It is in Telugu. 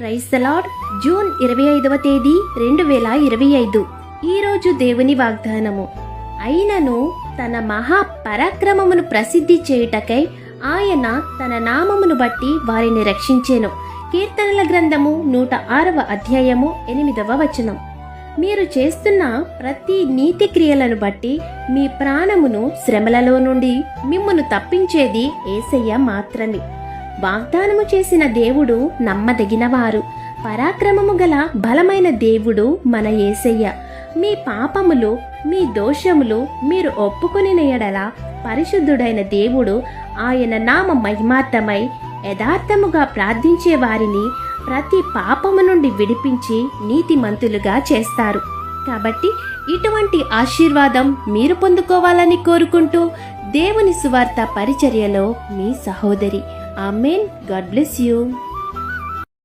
ప్రైస్ జూన్ ఇరవై ఐదవ తేదీ రెండు వేల ఇరవై ఐదు. ఈరోజు దేవుని వాగ్దానము. అయినను తన మహా పరాక్రమమును ప్రసిద్ధి చేయుటకై ఆయన తన నామమును బట్టి వారిని రక్షించెను. కీర్తనల గ్రంథము నూట ఆరవ అధ్యాయము ఎనిమిదవ వచనం. మీరు చేస్తున్న ప్రతి నీతి క్రియలను బట్టి మీ ప్రాణమును శ్రమలలో నుండి మిమ్మను తప్పించేది ఏసయ్య మాత్రమే. వాగ్దానము చేసిన దేవుడు నమ్మదగినవారు. పరాక్రమము గల బలమైన దేవుడు మన ఏసయ్య. మీ పాపములు మీ దోషములు మీరు ఒప్పుకుని ఎడల పరిశుద్ధుడైన దేవుడు ఆయన నామ మహిమార్థమై యథార్థముగా ప్రార్థించే వారిని ప్రతి పాపము నుండి విడిపించి నీతిమంతులుగా చేస్తారు. కాబట్టి ఇటువంటి ఆశీర్వాదం మీరు పొందుకోవాలని కోరుకుంటూ దేవుని సువార్త పరిచర్యలో మీ సహోదరి. ఆమెన్. God bless you.